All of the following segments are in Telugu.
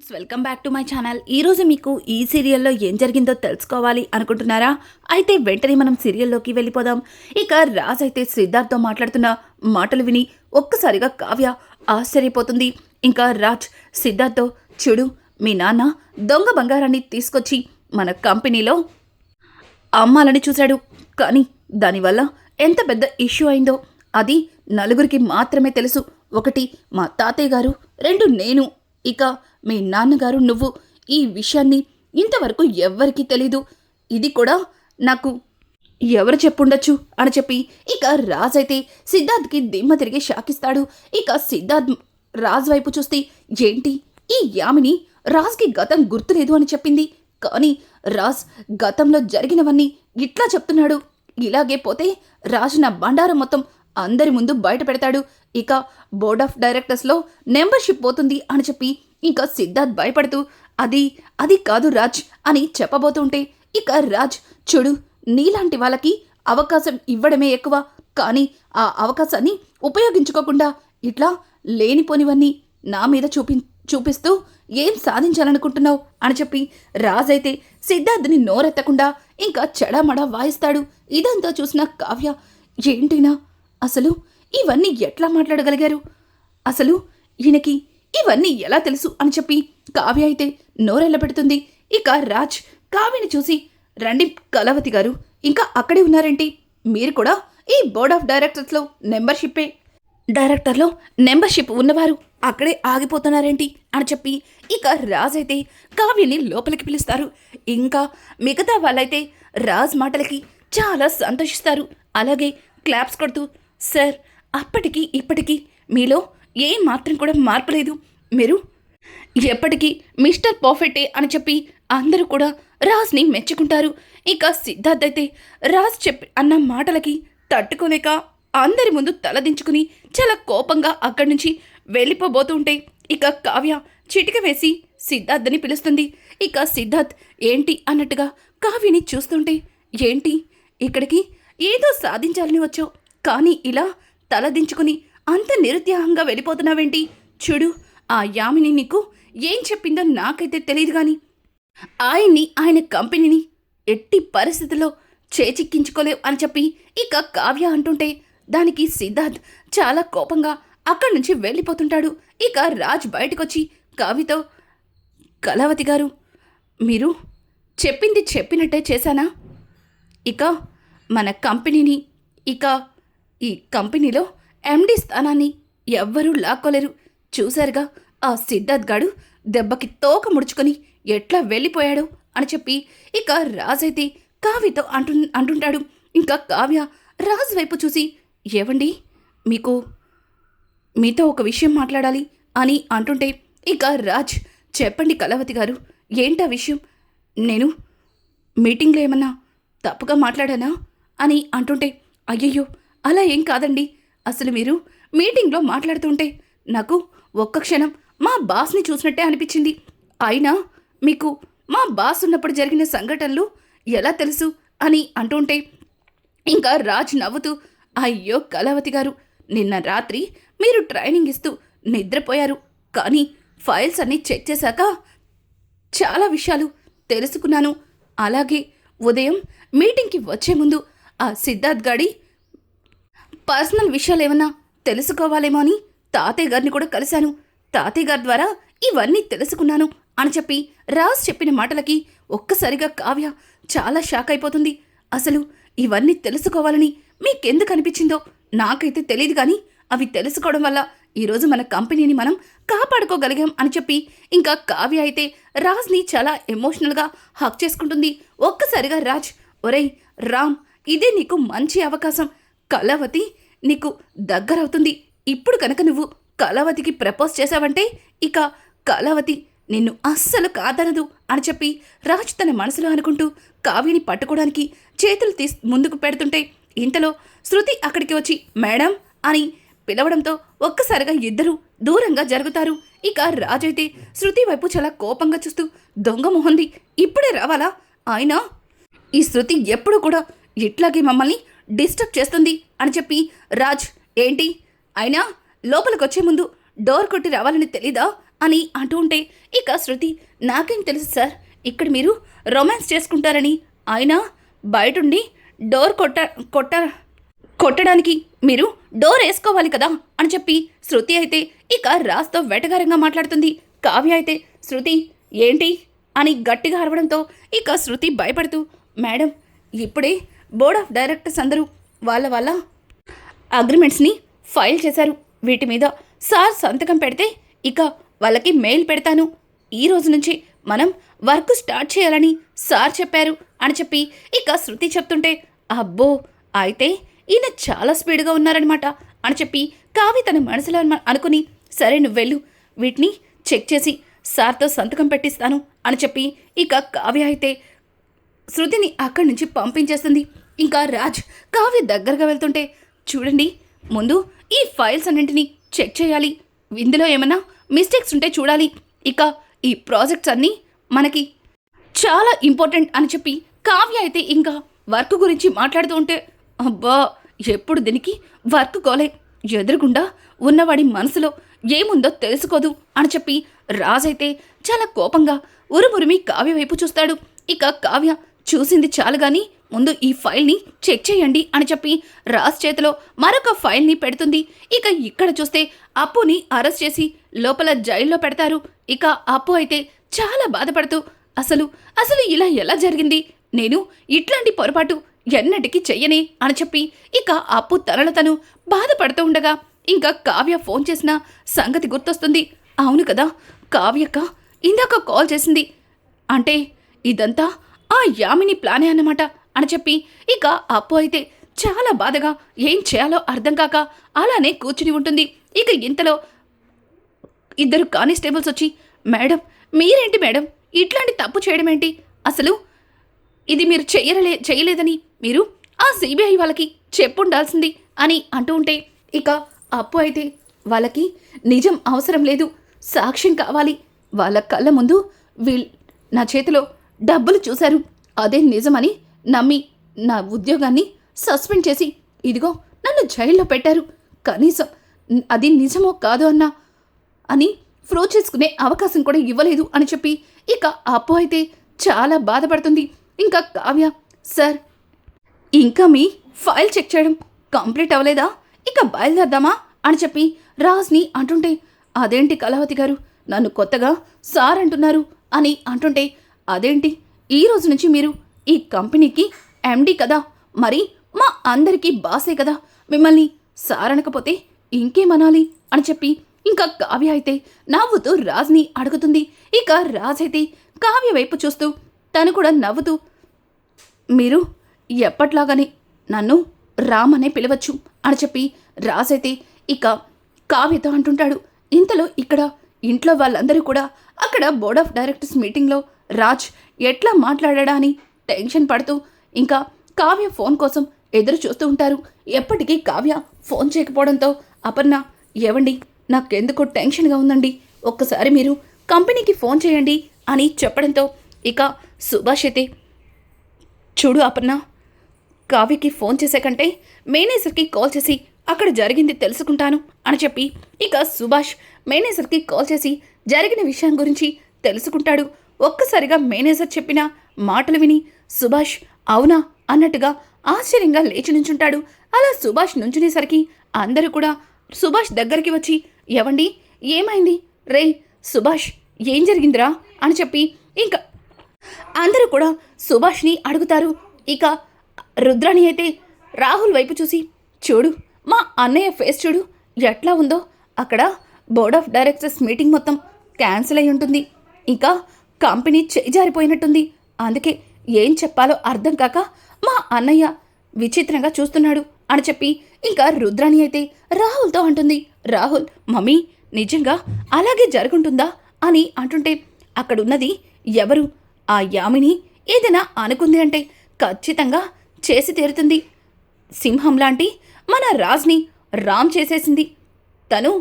Friends welcome back to my channel. ఈరోజు మీకు ఈ సీరియల్లో ఏం జరిగిందో తెలుసుకోవాలి అనుకుంటున్నారా? అయితే వెంటనే మనం సీరియల్లోకి వెళ్ళిపోదాం. ఇక రాజ్ అయితే సిద్ధార్థ్తో మాట్లాడుతున్న మాటలు విని ఒక్కసారిగా కావ్య ఆశ్చర్యపోతుంది. ఇంకా రాజ్ సిద్ధార్థ్తో చూడు మీ నాన్న దొంగ బంగారాన్ని తీసుకొచ్చి మన కంపెనీలో అమ్మాలని చూశాడు. కానీ దానివల్ల ఎంత పెద్ద ఇష్యూ అయిందో అది నలుగురికి మాత్రమే తెలుసు. ఒకటి మా తాతయ్య గారు రెండు నేను. ఇక మీ నాన్నగారు నువ్వు ఈ విషయాన్ని ఇంతవరకు ఎవ్వరికీ తెలీదు. ఇది కూడా నాకు ఎవరు చెప్పుండొచ్చు అని చెప్పి ఇక రాజ్ అయితే సిద్ధార్థ్కి దిమ్మ తిరిగి షాకిస్తాడు. ఇక సిద్ధార్థ్ రాజ్ వైపు చూస్తే ఏంటి? ఈ యామిని రాజ్కి గతం గుర్తులేదు అని చెప్పింది. కానీ రాజ్ గతంలో జరిగినవన్నీ ఇట్లా చెప్తున్నాడు. ఇలాగే పోతే రాజ్ నా బండారం మొత్తం అందరి ముందు బయట పెడతాడు. ఇక బోర్డ్ ఆఫ్ డైరెక్టర్స్లో మెంబర్షిప్ పోతుంది అని చెప్పి ఇంకా సిద్ధార్థ్ భయపడుతూ అది అది కాదు రాజ్ అని చెప్పబోతుంటే ఇక రాజ్ చూడు నీలాంటి వాళ్ళకి అవకాశం ఇవ్వడమే ఎక్కువ. కానీ ఆ అవకాశాన్ని ఉపయోగించుకోకుండా ఇట్లా లేనిపోనివన్నీ నా మీద చూపి చూపిస్తూ ఏం సాధించాలనుకుంటున్నావు? అని చెప్పి రాజైతే సిద్ధార్థ్ని నోరెత్తకుండా ఇంకా చెడమడ వాయిస్తాడు. ఇదంతా చూసిన కావ్య ఏంటినా అసలు ఇవన్నీ ఎట్లా మాట్లాడగలిగారు? అసలు ఈయనకి ఇవన్నీ ఎలా తెలుసు అని చెప్పి కావ్య అయితే నోరెళ్ళ పెడుతుంది. ఇక రాజ్ కావ్యని చూసి రండి కలవతి గారు ఇంకా అక్కడే ఉన్నారేంటి? మీరు కూడా ఈ బోర్డ్ ఆఫ్ డైరెక్టర్స్లో మెంబర్షిప్పే. డైరెక్టర్లో మెంబర్షిప్ ఉన్నవారు అక్కడే ఆగిపోతున్నారేంటి? అని చెప్పి ఇక రాజ్ అయితే కావ్యని లోపలికి పిలుస్తారు. ఇంకా మిగతా వాళ్ళైతే రాజ్ మాటలకి చాలా సంతోషిస్తారు. అలాగే క్లాప్స్ కొడుతూ సార్ అప్పటికి ఇప్పటికీ మీలో ఏ మాత్రం కూడా మార్పు లేదు. మీరు ఎప్పటికీ మిస్టర్ పర్ఫెక్టే అని చెప్పి అందరూ కూడా రాజ్ని మెచ్చుకుంటారు. ఇక సిద్ధార్థ్ అయితే రాజ్ చెప్పి అన్న మాటలకి తట్టుకోలేక అందరి ముందు తలదించుకుని చాలా కోపంగా అక్కడి నుంచి వెళ్ళిపోబోతుంటే ఇక కావ్య చిటిక వేసి సిద్ధార్థ్ని పిలుస్తుంది. ఇక సిద్ధార్థ్ ఏంటి అన్నట్టుగా కావ్యని చూస్తుంటే ఏంటి? ఇక్కడికి ఏదో సాధించాలని వచ్చావు. కానీ ఇలా తలదించుకుని అంత నిరుత్సాహంగా వెళ్ళిపోతున్నావేంటి? చూడు ఆ యామిని నీకు ఏం చెప్పిందో నాకైతే తెలియదు కానీ ఆయన్ని ఆయన కంపెనీని ఎట్టి పరిస్థితుల్లో చేచిక్కించుకోలేవు అని చెప్పి ఇక కావ్య అంటుంటే దానికి సిద్ధార్థ్ చాలా కోపంగా అక్కడి నుంచి వెళ్ళిపోతుంటాడు. ఇక రాజ్ బయటకొచ్చి కావ్యతో కళావతి గారు మీరు చెప్పింది చెప్పినట్టే చేశానా? ఇక మన కంపెనీని ఇక ఈ కంపెనీలో ఎండి స్థానాన్ని ఎవ్వరూ లాక్కోలేరు. చూశారుగా ఆ సిద్ధార్థ్ గాడు దెబ్బకి తోక ముడుచుకొని ఎట్లా వెళ్ళిపోయాడు అని చెప్పి ఇక రాజైతే కావ్యతో అంటు అంటుంటాడు. ఇంకా కావ్య రాజు వైపు చూసి ఏవండి? మీకు మీతో ఒక విషయం మాట్లాడాలి అని అంటుంటే ఇక రాజ్ చెప్పండి కళావతి గారు ఏంటా విషయం? నేను మీటింగ్లో ఏమన్నా తప్పుగా మాట్లాడానా? అని అంటుంటే అయ్యయ్యో అలా ఏం కాదండి. అసలు మీరు మీటింగ్లో మాట్లాడుతుంటే నాకు ఒక్క క్షణం మా బాస్ని చూసినట్టే అనిపించింది. అయినా మీకు మా బాస్ ఉన్నప్పుడు జరిగిన సంఘటనలు ఎలా తెలుసు అని అంటుంటే ఇంకా రాజ్ నవ్వుతూ అయ్యో కళావతి గారు నిన్న రాత్రి మీరు ట్రైనింగ్ ఇస్తూ నిద్రపోయారు. కానీ ఫైల్స్ అన్నీ చెక్ చేశాక చాలా విషయాలు తెలుసుకున్నాను. అలాగే ఉదయం మీటింగ్కి వచ్చే ముందు ఆ సిద్ధార్థ్ గాడి పర్సనల్ విషయాలు ఏమన్నా తెలుసుకోవాలేమో అని తాతయ్య గారిని కూడా కలిశాను. తాతయ్య గారి ద్వారా ఇవన్నీ తెలుసుకున్నాను అని చెప్పి రాజ్ చెప్పిన మాటలకి ఒక్కసారిగా కావ్య చాలా షాక్ అయిపోతుంది. అసలు ఇవన్నీ తెలుసుకోవాలని మీకెందుకు అనిపించిందో నాకైతే తెలియదు కానీ అవి తెలుసుకోవడం వల్ల ఈరోజు మన కంపెనీని మనం కాపాడుకోగలిగాం అని చెప్పి ఇంకా కావ్య అయితే రాజ్ని చాలా ఎమోషనల్గా హక్ చేసుకుంటుంది. ఒక్కసారిగా రాజ్ ఒరేయ్ రామ్ ఇదే నీకు మంచి అవకాశం. కళావతి నీకు దగ్గరవుతుంది. ఇప్పుడు కనుక నువ్వు కళావతికి ప్రపోజ్ చేశావంటే ఇక కళావతి నిన్ను అస్సలు కాదనదు అని చెప్పి రాజ్ తన మనసులో అనుకుంటూ కావ్యని పట్టుకోవడానికి చేతులు తీసి ముందుకు పెడుతుంటే ఇంతలో శృతి అక్కడికి వచ్చి మేడం అని పిలవడంతో ఒక్కసారిగా ఇద్దరు దూరంగా జరుగుతారు. ఇక రాజైతే శృతి వైపు చాలా కోపంగా చూస్తూ దొంగ మొహంది ఇప్పుడే రావాలా? ఆయన ఈ శృతి ఎప్పుడు కూడా ఇట్లాగే మమ్మల్ని డిస్టర్బ్ చేస్తుంది అని చెప్పి రాజ్ ఏంటి? అయినా లోపలికొచ్చే ముందు డోర్ కొట్టి రావాలని తెలీదా అని అంటూ ఉంటే ఇక శృతి నాకేం తెలుసు సార్? ఇక్కడ మీరు రొమాన్స్ చేసుకుంటారని. ఆయన బయటుండి డోర్ కొట్ట కొట్ట కొట్టడానికి మీరు డోర్ వేసుకోవాలి కదా అని చెప్పి శృతి అయితే ఇక రాజ్తో వెటగారంగా మాట్లాడుతుంది. కావ్య అయితే శృతి ఏంటి? అని గట్టిగా అరవడంతో ఇక శృతి భయపడుతూ మేడం ఇప్పుడే బోర్డ్ ఆఫ్ డైరెక్టర్స్ అందరూ వాళ్ళ వాళ్ళ అగ్రిమెంట్స్ని ఫైల్ చేశారు. వీటి మీద సార్ సంతకం పెడితే ఇక వాళ్ళకి మెయిల్ పెడతాను. ఈ రోజు నుంచి మనం వర్క్ స్టార్ట్ చేయాలని సార్ చెప్పారు అని చెప్పి ఇక శృతి చెప్తుంటే అబ్బో అయితే ఈయన చాలా స్పీడ్గా ఉన్నారనమాట అని చెప్పి కావి తన మనసులో అనుకుని సరే నువ్వు వెళ్ళు వీటిని చెక్ చేసి సార్తో సంతకం పెట్టిస్తాను అని చెప్పి ఇక కావ్య అయితే శృతిని అక్కడి నుంచి పంపించేస్తుంది. ఇంకా రాజ్ కావ్య దగ్గరగా వెళ్తుంటే చూడండి ముందు ఈ ఫైల్స్ అన్నింటినీ చెక్ చేయాలి. ఇందులో ఏమైనా మిస్టేక్స్ ఉంటే చూడాలి. ఇక ఈ ప్రాజెక్ట్స్ అన్నీ మనకి చాలా ఇంపార్టెంట్ అని చెప్పి కావ్య అయితే ఇంకా వర్క్ గురించి మాట్లాడుతూ ఉంటే అబ్బా ఎప్పుడు దీనికి వర్క్ కోలే. ఎదురుగుండా ఉన్నవాడి మనసులో ఏముందో తెలుసుకోదు అని చెప్పి రాజైతే చాలా కోపంగా ఉరుమురిమి కావ్య వైపు చూస్తాడు. ఇక కావ్య చూసింది చాలు కానీ ముందు ఈ ఫైల్ని చెక్ చేయండి అని చెప్పి రాజ్ చేతిలో మరొక ఫైల్ని పెడుతుంది. ఇక ఇక్కడ చూస్తే అప్పుని అరెస్ట్ చేసి లోపల జైల్లో పెడతారు. ఇక అప్పు అయితే చాలా బాధపడుతూ అసలు అసలు ఇలా ఎలా జరిగింది? నేను ఇట్లాంటి పొరపాటు ఎన్నటికీ చెయ్యనే అని చెప్పి ఇక అప్పు తనలో తను బాధపడుతూ ఉండగా ఇంకా కావ్య ఫోన్ చేసిన సంగతి గుర్తొస్తుంది. అవును కదా కావ్యక్క ఇందాక కాల్ చేసింది. అంటే ఇదంతా ఆ యామిని ప్లానే అన్నమాట. అని చెప్పి ఇక అప్పు అయితే చాలా బాధగా ఏం చేయాలో అర్థం కాక అలానే కూర్చుని ఉంటుంది. ఇక ఇంతలో ఇద్దరు కానిస్టేబుల్స్ వచ్చి మేడం మీరేంటి మేడం? ఇట్లాంటి తప్పు చేయడం ఏంటి అసలు ఇది మీరు చేయరలే చేయలేదని మీరు ఆ సిబిఐ వాళ్ళకి చెప్పుండాల్సింది అని అంటూ ఉంటే ఇక అప్పు అయితే వాళ్ళకి నిజం అవసరం లేదు. సాక్ష్యం కావాలి. వాళ్ళ కళ్ళ ముందు వీల్ నా చేతిలో డబ్బులు చూశారు. అదే నిజమని నమ్మి నా ఉద్యోగాన్ని సస్పెండ్ చేసి ఇదిగో నన్ను జైల్లో పెట్టారు. కనీసం అది నిజమో కాదో అన్నా అని ప్రూవ్ చేసుకునే అవకాశం కూడా ఇవ్వలేదు అని చెప్పి ఇక అప్పు అయితే చాలా బాధపడుతుంది. ఇంకా కావ్య సార్ ఇంకా మీ ఫైల్ చెక్ చేయడం కంప్లీట్ అవ్వలేదా? ఇక బయలుదేరదామా అని చెప్పి రాజ్ని అంటుంటే అదేంటి కళావతి గారు నన్ను కొత్తగా సార్ అంటున్నారు అని అంటుంటే అదేంటి? ఈ రోజు నుంచి మీరు ఈ కంపెనీకి ఎండి కదా. మరి మా అందరికీ బాసే కదా. మిమ్మల్ని సార్ అనకపోతే ఇంకేమనాలి అని చెప్పి ఇంకా కావ్య అయితే నవ్వుతూ రాజ్ని అడుగుతుంది. ఇక రాజ్ అయితే కావ్య వైపు చూస్తూ తను కూడా నవ్వుతూ మీరు ఎప్పట్లాగానే నన్ను రామ్ అనే పిలవచ్చు అని చెప్పి రాజైతే ఇక కావ్యతో అంటుంటాడు. ఇంతలో ఇక్కడ ఇంట్లో వాళ్ళందరూ కూడా అక్కడ బోర్డ్ ఆఫ్ డైరెక్టర్స్ మీటింగ్లో రాజ్ ఎట్లా మాట్లాడా అని టెన్షన్ పడుతూ ఇంకా కావ్య ఫోన్ కోసం ఎదురు చూస్తూ ఉంటారు. ఎప్పటికీ కావ్య ఫోన్ చేయకపోవడంతో అపర్ణ ఏవండి? నాకెందుకో టెన్షన్గా ఉందండి. ఒక్కసారి మీరు కంపెనీకి ఫోన్ చేయండి అని చెప్పడంతో ఇక సుభాష్ అయితే చూడు అపర్ణ కావ్యకి ఫోన్ చేసే కంటే మేనేజర్కి కాల్ చేసి అక్కడ జరిగింది తెలుసుకుంటాను అని చెప్పి ఇక సుభాష్ మేనేజర్కి కాల్ చేసి జరిగిన విషయం గురించి తెలుసుకుంటాడు. ఒక్కసారిగా మేనేజర్ చెప్పిన మాటలు విని సుభాష్ అవునా? అన్నట్టుగా ఆశ్చర్యంగా లేచి నుంచుంటాడు. అలా సుభాష్ నుంచునేసరికి అందరూ కూడా సుభాష్ దగ్గరికి వచ్చి ఎవండి ఏమైంది? రే సుభాష్ ఏం జరిగిందిరా? అని చెప్పి ఇంకా అందరూ కూడా సుభాష్ని అడుగుతారు. ఇక రుద్రాణి అయితే రాహుల్ వైపు చూసి చూడు మా అన్నయ్య ఫేస్ చూడు ఎట్లా ఉందో. అక్కడ బోర్డ్ ఆఫ్ డైరెక్టర్స్ మీటింగ్ మొత్తం క్యాన్సిల్ అయి ఉంటుంది. ఇంకా కంపెనీ చేజారిపోయినట్టుంది అందుకే ఏం చెప్పాలో అర్థం కాక మా అన్నయ్య విచిత్రంగా చూస్తున్నాడు అని చెప్పి ఇంకా రుద్రాణి అయితే రాహుల్తో అంటుంది. రాహుల్ మమ్మీ నిజంగా అలాగే జరుగుంటుందా? అని అంటుంటే అక్కడున్నది ఎవరు? ఆ యామిని ఏదైనా అనుకుంది అంటే ఖచ్చితంగా చేసి తీరుతుంది. సింహం లాంటి మన రాజ్ని రామ్ చేసేసింది. తను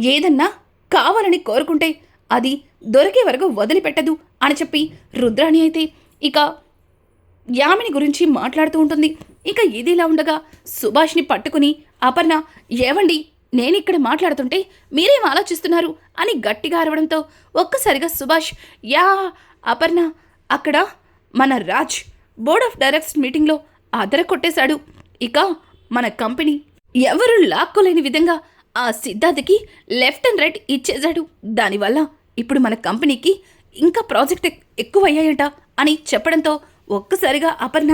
ఏదన్నా కావాలని కోరుకుంటే అది దొరికే వరకు వదిలిపెట్టదు అని చెప్పి రుద్రాణి అయితే ఇక యామిని గురించి మాట్లాడుతూ ఉంటుంది. ఇక ఇదిలా ఉండగా సుభాష్ని పట్టుకుని అపర్ణ ఏవండి నేను ఇక్కడ మాట్లాడుతుంటే మీరేం ఆలోచిస్తున్నారు? అని గట్టిగా అరవడంతో ఒక్కసారిగా సుభాష్ యా అపర్ణ అక్కడ మన రాజ్ బోర్డ్ ఆఫ్ డైరెక్టర్స్ మీటింగ్లో అదర కొట్టేశాడు. ఇక మన కంపెనీ ఎవరు లాక్కోలేని విధంగా ఆ సిద్ధార్థకి లెఫ్ట్ అండ్ రైట్ ఇచ్చేశాడు. దానివల్ల ఇప్పుడు మన కంపెనీకి ఇంకా ప్రాజెక్ట్ ఎక్- ఎక్కువయ్యాయట అని చెప్పడంతో ఒక్కసారిగా అపర్ణ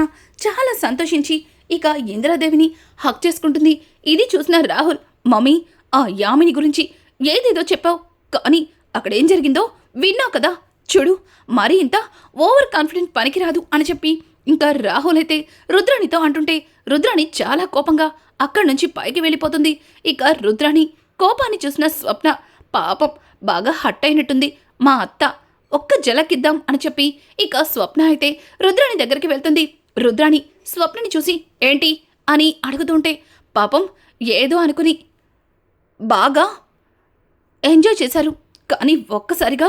చాలా సంతోషించి ఇక ఇంద్రాదేవిని హక్ చేసుకుంటుంది. ఇది చూసిన రాహుల్ మమ్మీ ఆ యామిని గురించి ఏదేదో చెప్పావు. కానీ అక్కడేం జరిగిందో విన్నావు కదా. చూడు మరీ ఇంత ఓవర్ కాన్ఫిడెంట్ పనికిరాదు అని చెప్పి ఇంకా రాహుల్ అయితే రుద్రాణితో అంటుంటే రుద్రాణి చాలా కోపంగా అక్కడి నుంచి పైకి వెళ్ళిపోతుంది. ఇక రుద్రాణి కోపాన్ని చూసిన స్వప్న పాపం బాగా హట్ అయినట్టుంది మా అత్త. ఒక్క జలకిద్దాం అని చెప్పి ఇక స్వప్న అయితే రుద్రాణి దగ్గరికి వెళ్తుంది. రుద్రాణి స్వప్నని చూసి ఏంటి అని అడుగుతుంటే పాపం ఏదో అనుకుని బాగా ఎంజాయ్ చేశారు. కానీ ఒక్కసారిగా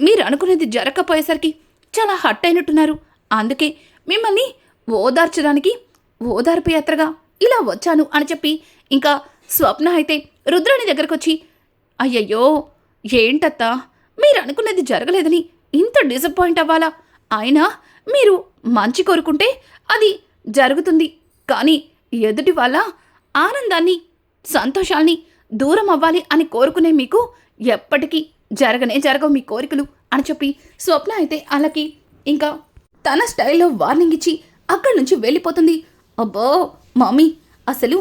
మీరు అనుకునేది జరగకపోయేసరికి చాలా హట్ అయినట్టున్నారు. అందుకే మిమ్మల్ని ఓదార్చడానికి ఓదార్పు యాత్రగా ఇలా వచ్చాను అని చెప్పి ఇంకా స్వప్న అయితే రుద్రాణి దగ్గరకు వచ్చి అయ్యయ్యో ఏంటత్తా? మీరు అనుకున్నది జరగలేదని ఇంత డిసప్పాయింట్ అవ్వాలా? అయినా మీరు మంచి కోరుకుంటే అది జరుగుతుంది. కానీ ఎదుటి వాళ్ళ ఆనందాన్ని సంతోషాల్ని దూరం అవ్వాలి అని కోరుకునే మీకు ఎప్పటికీ జరగనే జరగవు మీ కోరికలు అని చెప్పి స్వప్న అయితే వాళ్ళకి ఇంకా తన స్టైల్లో వార్నింగ్ ఇచ్చి అక్కడి నుంచి వెళ్ళిపోతుంది. అబ్బో మమ్మీ అసలు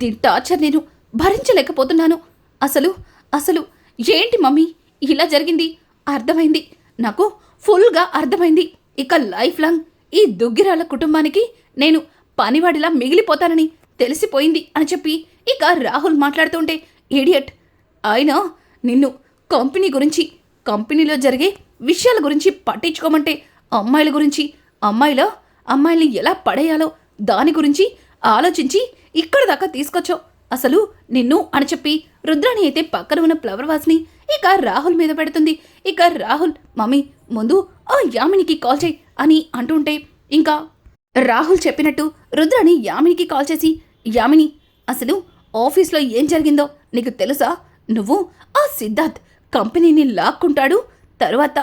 దీని టార్చర్ నేను భరించలేకపోతున్నాను. అసలు అసలు ఏంటి మమ్మీ ఇలా జరిగింది. అర్థమైంది. నాకు ఫుల్గా అర్థమైంది. ఇక లైఫ్ లాంగ్ ఈ దుగ్గిరాల కుటుంబానికి నేను పనివాడిలా మిగిలిపోతానని తెలిసిపోయింది అని చెప్పి ఇక రాహుల్ మాట్లాడుతుంటే ఇడియట్ ఆయన నిన్ను కంపెనీ గురించి కంపెనీలో జరిగే విషయాల గురించి పట్టించుకోమంటే అమ్మాయిల గురించి అమ్మాయిల అమ్మాయిల్ని ఎలా పడేయాలో దాని గురించి ఆలోచించి ఇక్కడ దాకా తీసుకొచ్చావు. అసలు నిన్ను అని చెప్పి రుద్రాణి అయితే పక్కన ఉన్న ఫ్లవర్ వాస్ని ఇక రాహుల్ మీద పెడుతుంది. ఇక రాహుల్ మమ్మీ ముందు ఆ యామినికి కాల్ చేయి అని అంటుంటే ఇంకా రాహుల్ చెప్పినట్టు రుద్రని యామినికి కాల్ చేసి యామిని అసలు ఆఫీస్లో ఏం జరిగిందో నీకు తెలుసా? నువ్వు ఆ సిద్ధార్థ్ కంపెనీని లాక్కుంటాడు తరువాత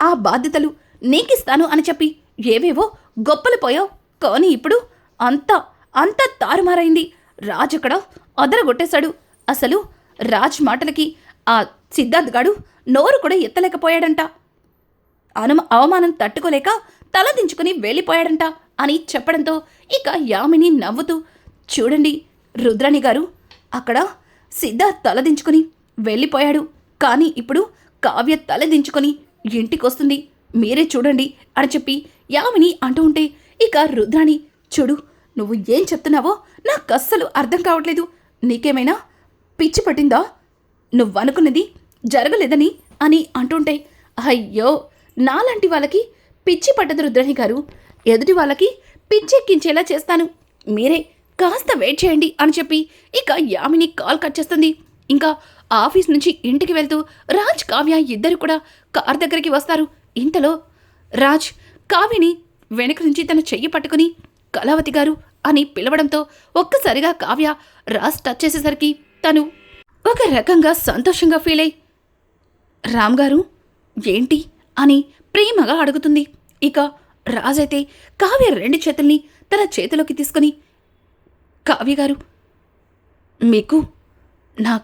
ఆ బాధ్యతలు నీకిస్తాను అని చెప్పి ఏవేవో గొప్పలు పోయావు. కానీ ఇప్పుడు అంత అంత తారుమారైంది. రాజు అక్కడ అదరగొట్టేశాడు. అసలు రాజ్ మాటలకి ఆ సిద్ధార్థ్ గాడు నోరు కూడా ఎత్తలేకపోయాడంట. అనుమ అవమానం తట్టుకోలేక తలదించుకుని వెళ్ళిపోయాడంట అని చెప్పడంతో ఇక యామిని నవ్వుతూ చూడండి రుద్రాణి గారు అక్కడ సిద్ధార్థ్ తలదించుకుని వెళ్ళిపోయాడు. కానీ ఇప్పుడు కావ్య తలదించుకొని ఇంటికొస్తుంది. మీరే చూడండి అని చెప్పి యామిని అంటూ ఉంటే ఇక రుద్రాణి చూడు నువ్వు ఏం చెప్తున్నావో నాకు అస్సలు అర్థం కావట్లేదు. నీకేమైనా పిచ్చి పట్టిందా? నువ్వనుకున్నది జరగలేదని అని అంటుంటే అయ్యో నాలాంటి వాళ్ళకి పిచ్చి పట్టదు రుద్రాణి గారు. ఎదుటి వాళ్ళకి పిచ్చెక్కించేలా చేస్తాను. మీరే కాస్త వెయిట్ చేయండి అని చెప్పి ఇక యామిని కాల్ కట్ చేస్తుంది. ఇంకా ఆఫీస్ నుంచి ఇంటికి వెళ్తూ రాజ్ కావ్య ఇద్దరు కూడా కార్ దగ్గరికి వస్తారు. ఇంతలో రాజ్ కావ్యని వెనక నుంచి తన చెయ్యి పట్టుకుని కళావతి గారు అని పిలవడంతో ఒక్కసారిగా కావ్య రాజ్ టచ్ చేసేసరికి తను ఒక రకంగా సంతోషంగా ఫీల్ అయి. రామ్ గారు ఏంటి? అని ప్రేమగా అడుగుతుంది. ఇక రాజైతే కావ్య రెండు చేతుల్ని తన చేతిలోకి తీసుకుని కావ్య గారు మీకు నా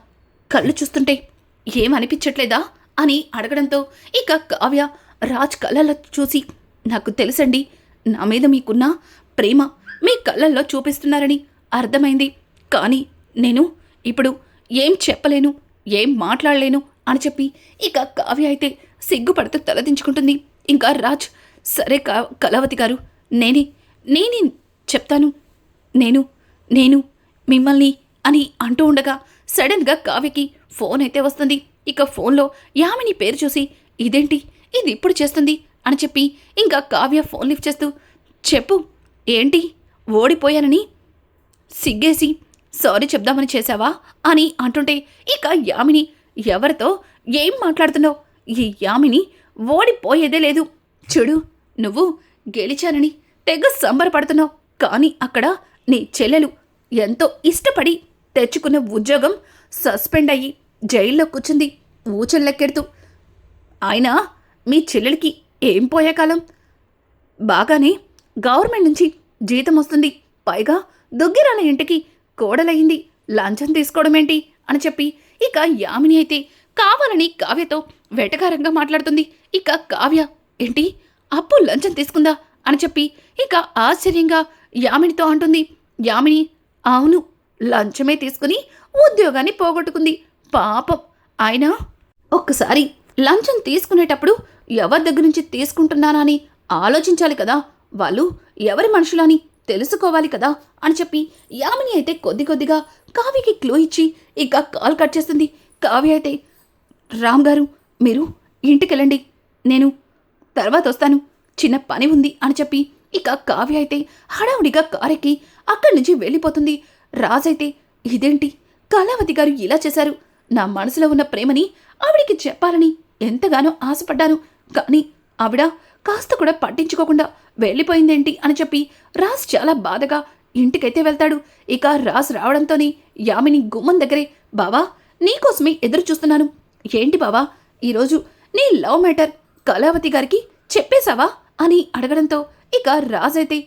కళ్ళు చూస్తుంటే ఏమనిపించట్లేదా? అని అడగడంతో ఇక కావ్య రాజ్ కళ్ళల్లో చూసి నాకు తెలుసండి నా మీద మీకున్న ప్రేమ మీ కళ్ళల్లో చూపిస్తున్నారని అర్థమైంది. కానీ నేను ఇప్పుడు ఏం చెప్పలేను ఏం మాట్లాడలేను అని చెప్పి ఇక కావ్య అయితే సిగ్గుపడుతూ తలదించుకుంటుంది ఇంకా రాజ్ సరే కా కళావతి గారు నేనే నేనే చెప్తాను. నేను నేను మిమ్మల్ని అని అంటూ ఉండగా సడన్గా కావ్యకి ఫోన్ అయితే వస్తుంది. ఇక ఫోన్లో యామిని పేరు చూసి ఇదేంటి? ఇది ఇప్పుడు చేస్తుంది? అని చెప్పి ఇంకా కావ్య ఫోన్ లిఫ్ట్ చేస్తూ చెప్పు ఏంటి? ఓడిపోయానని? సిగ్గేసి సారీ చెప్దామని చేశావా అని అంటుంటే ఇక యామిని ఎవరితో ఏం మాట్లాడుతున్నావు? ఈ యామిని ఓడిపోయేదే లేదు. చూడు నువ్వు గెలిచానని తెగ సంబరపడుతున్నావు. కానీ అక్కడ నీ చెల్లెలు ఎంతో ఇష్టపడి తెచ్చుకున్న ఉద్యోగం సస్పెండ్ అయ్యి జైల్లో కూర్చుంది ఊచల్లెక్కెడుతూ ఆయన మీ చెల్లెలికి ఏం పోయే కాలం? బాగానే గవర్నమెంట్ నుంచి జీతం వస్తుంది. పైగా దుగ్గిరాని ఇంటికి కోడలయింది లంచం తీసుకోవడమేంటి? అని చెప్పి ఇక యామిని అయితే కావాలని కావ్యతో వెటకారంగా మాట్లాడుతుంది. ఇక కావ్య ఏంటి? అప్పు లంచం తీసుకుందా? అని చెప్పి ఇక ఆశ్చర్యంగా యామినితో అంటుంది. యామిని అవును లంచమే తీసుకుని ఉద్యోగాన్ని పోగొట్టుకుంది. పాపం. ఆయన ఒక్కసారి లంచం తీసుకునేటప్పుడు ఎవరి దగ్గర నుంచి తీసుకుంటున్నానని ఆలోచించాలి కదా. వాళ్ళు ఎవరి మనుషులని తెలుసుకోవాలి కదా అని చెప్పి యామిని అయితే కొద్ది కొద్దిగా కావ్యకి క్లూ ఇచ్చి ఇక కాల్ కట్ చేస్తుంది. కావ్య అయితే రామ్ గారు మీరు ఇంటికెళ్ళండి. నేను తర్వాత వస్తాను. చిన్న పని ఉంది అని చెప్పి ఇక కావ్య అయితే హడావుడిగా కారెక్కి అక్కడి నుంచి వెళ్ళిపోతుంది. రాజైతే ఇదేంటి? కళావతి గారు ఇలా చేశారు. నా మనసులో ఉన్న ప్రేమని ఆవిడికి చెప్పాలని ఎంతగానో ఆశపడ్డాను. కానీ ఆవిడ కాస్త కూడా పట్టించుకోకుండా వెళ్ళిపోయిందేంటి అని చెప్పి రాజ్ చాలా బాధగా ఇంటికైతే వెళ్తాడు. ఇక రాజ్ రావడంతోనే యామిని గుమ్మం దగ్గరే బావా నీకోసమే ఎదురు చూస్తున్నాను. ఏంటి బావా ఈరోజు నీ లవ్ మ్యాటర్ కళావతి గారికి చెప్పేశావా? అని అడగడంతో ఇక రాజైతే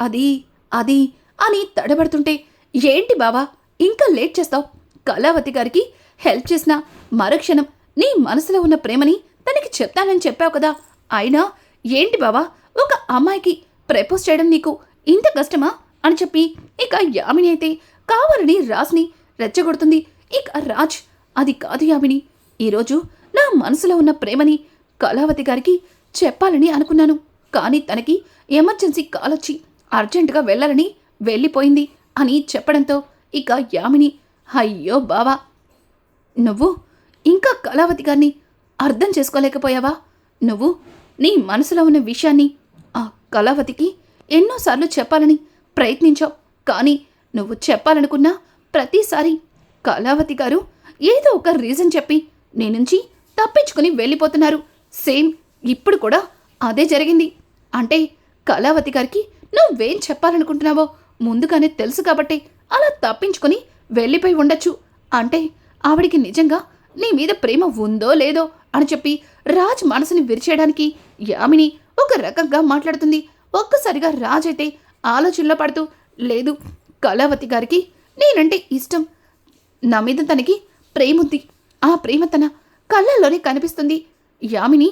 అది అది అని తడబడుతుంటే ఏంటి బావా ఇంకా లేట్ చేస్తావు? కళావతి గారికి హెల్ప్ చేసిన మరుక్షణం నీ మనసులో ఉన్న ప్రేమని తనకి చెప్తానని చెప్పావు కదా. అయినా ఏంటి బావా? ఒక అమ్మాయికి ప్రపోజ్ చేయడం నీకు ఇంత కష్టమా? అని చెప్పి ఇక యామిని అయితే కావాలని రాజ్ని రెచ్చగొడుతుంది. ఇక రాజ్ అది కాదు యామిని. ఈరోజు నా మనసులో ఉన్న ప్రేమని కళావతి గారికి చెప్పాలని అనుకున్నాను. కానీ తనకి ఎమర్జెన్సీ కాల్ వచ్చి అర్జెంటుగా వెళ్ళాలని వెళ్ళిపోయింది అని చెప్పడంతో ఇక యామిని అయ్యో బావా! నువ్వు ఇంకా కళావతి గారిని అర్థం చేసుకోలేకపోయావా? నువ్వు నీ మనసులో ఉన్న విషయాన్ని ఆ కళావతికి ఎన్నోసార్లు చెప్పాలని ప్రయత్నించావు. కానీ నువ్వు చెప్పాలనుకున్న ప్రతిసారి కళావతి గారు ఏదో ఒక రీజన్ చెప్పి నీ నుంచి తప్పించుకుని వెళ్ళిపోతున్నారు. సేమ్ ఇప్పుడు కూడా అదే జరిగింది. అంటే కళావతి గారికి నువ్వేం చెప్పాలనుకుంటున్నావో ముందుగానే తెలుసు కాబట్టి అలా తప్పించుకొని వెళ్ళిపోయి ఉండొచ్చు. అంటే ఆవిడికి నిజంగా నీ మీద ప్రేమ ఉందో లేదో అని చెప్పి రాజ్ మనసుని విరిచేయడానికి యామిని ఒక రకంగా మాట్లాడుతుంది. ఒక్కసారిగా రాజ్ అయితే ఆలోచనలో పడుతూ లేదు కళావతి గారికి నేనంటే ఇష్టం. నా మీద తనకి ప్రేముంది. ఆ ప్రేమ తన కళ్ళల్లోనే కనిపిస్తుంది. యామిని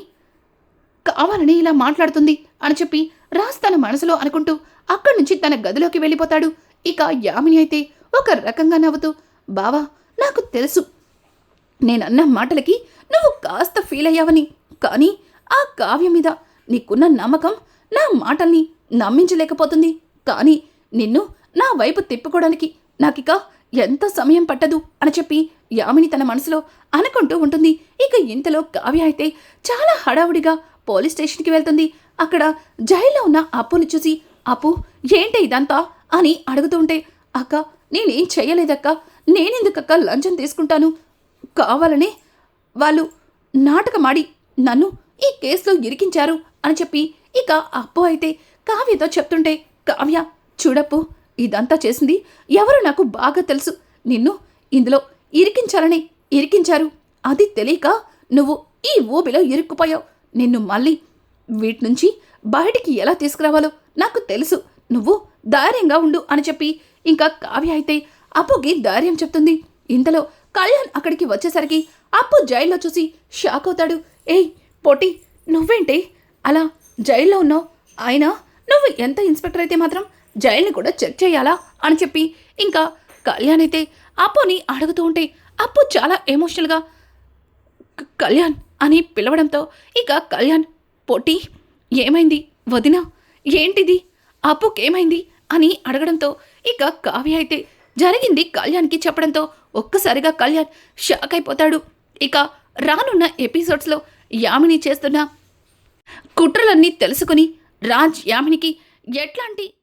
కావాలని ఇలా మాట్లాడుతుంది అని చెప్పి రాజ్ తన మనసులో అనుకుంటూ అక్కడి నుంచి తన గదిలోకి వెళ్ళిపోతాడు. ఇక యామిని అయితే ఒక రకంగా నవ్వుతూ బావా నాకు తెలుసు. నేనన్న మాటలకి నువ్వు కాస్త ఫీల్ అయ్యావని. కానీ ఆ కావ్యం మీద నీకున్న నమ్మకం నా మాటల్ని నమ్మించలేకపోతుంది. కానీ నిన్ను నా వైపు తిప్పుకోవడానికి నాకిక ఎంత సమయం పట్టదు అని చెప్పి యామిని తన మనసులో అనుకుంటూ ఉంటుంది. ఇక ఇంతలో కావ్య అయితే చాలా హడావుడిగా పోలీస్ స్టేషన్కి వెళ్తుంది. అక్కడ జైల్లో ఉన్న అప్పుని చూసి అప్పు ఏంటి ఇదంతా? అని అడుగుతూ ఉంటే అక్క నేనేం చెయ్యలేదక్క. నేనెందుకక్క లంచం తీసుకుంటాను? కావాలనే వాళ్ళు నాటకమాడి నన్ను ఈ కేసులో ఇరికించారు అని చెప్పి ఇక అప్పు అయితే కావ్యతో చెప్తుంటే కావ్య చూడప్పు ఇదంతా చేసింది ఎవరు నాకు బాగా తెలుసు. నిన్ను ఇందులో ఇరికించాలని ఇరికించారు. అది తెలియక నువ్వు ఈ ఊబిలో ఇరుక్కుపోయావు. నిన్ను మళ్ళీ వీటి నుంచి బయటికి ఎలా తీసుకురావాలో నాకు తెలుసు. నువ్వు ధైర్యంగా ఉండు అని చెప్పి ఇంకా కావ్య అయితే అప్పుకి ధైర్యం చెప్తుంది. ఇంతలో కళ్యాణ్ అక్కడికి వచ్చేసరికి అప్పు జైల్లో చూసి షాక్ అవుతాడు. ఏయ్ పొట్టి నువ్వేంటి? అలా జైల్లో ఉన్నావు? అయినా నువ్వు ఎంత ఇన్స్పెక్టర్ అయితే మాత్రం జైల్ని కూడా చెక్ చేయాలా అని చెప్పి ఇంకా కళ్యాణ్ అయితే అప్పుని అడుగుతూ ఉంటే అప్పు చాలా ఎమోషనల్గా కళ్యాణ్ అని పిలవడంతో ఇక కళ్యాణ్ పొట్టి ఏమైంది వదినా? ఏంటిది? అప్పుకేమైంది? అని అడగడంతో ఇక కావ్య అయితే జరిగింది కళ్యాణ్కి చెప్పడంతో ఒక్కసారిగా కళ్యాణ్ షాక్ అయిపోతాడు. ఇక రానున్న ఎపిసోడ్స్లో యామిని చేస్తున్న కుట్రలన్నీ తెలుసుకుని రాజ్ యామినికి ఎట్లాంటి